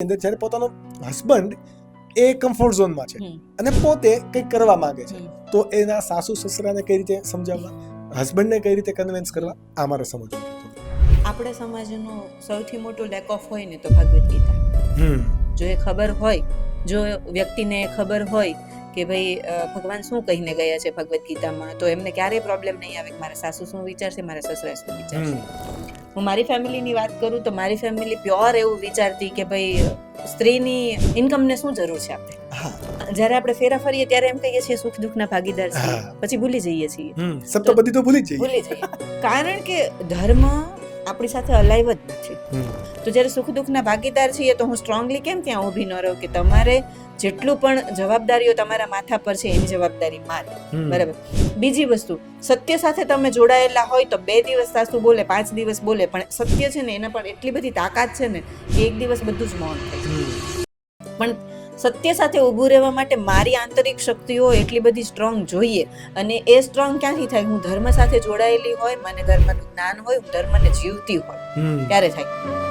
અંદર જ્યારે પોતાનો હસબન્ડ એ કમ્ફર્ટ ઝોનમાં છે અને પોતે કંઈક કરવા માંગે છે તો એના સાસુ સસરાને કઈ રીતે સમજાવવા હસબન્ડને કઈ રીતે કન્વિન્સ કરવા આ મારે સમજવું આપણે સમાજનો સૌથી મોટો લેક ઓફ હોય ને તો ભગવદ્ ગીતા. હમ. જો એ ખબર હોય જો વ્યક્તિને ખબર હોય કે ભાઈ ભગવાન શું કહીને ગયા છે ભગવદ્ ગીતામાં તો એમને ક્યારેય પ્રોબ્લેમ નહીં આવે કે મારા સાસુ શું વિચારશે મારા સસરા શું વિચારશે. હું મારી ફેમિલીની વાત કરું તો મારી ફેમિલી પ્યોર એવું વિચારતી કે ભાઈ સ્ત્રીની ઇન્કમને શું જરૂર છે આપણે? જ્યારે આપણે ફેરા ફરીએ ત્યારે એમ કહીએ છીએ સુખ દુઃખના ભાગીદાર છીએ પછી ભૂલી જઈએ છીએ. સપ્તપદી તો ભૂલી જઈએ. ભૂલી જઈએ. કારણ કે ધર્મ આપણી સાથે અલાઈવ જ નથી. તો જ્યારે સુખ દુઃખના ભાગીદાર છીએ તો હું સ્ટ્રોંગલી કેમ ત્યાં ઊભી ન રહું કે તમારે જેટલું પણ જવાબદારીઓ તમારા માથા પર છે એની જવાબદારી મારી. બરાબર. બીજી વસ્તુ સત્ય સાથે તમે જોડાયેલા હોય તો બે દિવસ સાસુ બોલે પાંચ દિવસ બોલે પણ સત્ય છે ને એના પર એટલી બધી તાકાત છે ને કે એક દિવસ બધું જ મૌન થાય. પણ સત્ય સાથે ઊભું રહેવા માટે મારી આંતરિક શક્તિઓ એટલી બધી સ્ટ્રોંગ જોઈએ અને એ સ્ટ્રોંગ ક્યાંથી થાય? હું ધર્મ સાથે જોડાયેલી હોય મને ધર્મનું જ્ઞાન હોય હું ધર્મને જીવતી હોય. ત્યારે થાય?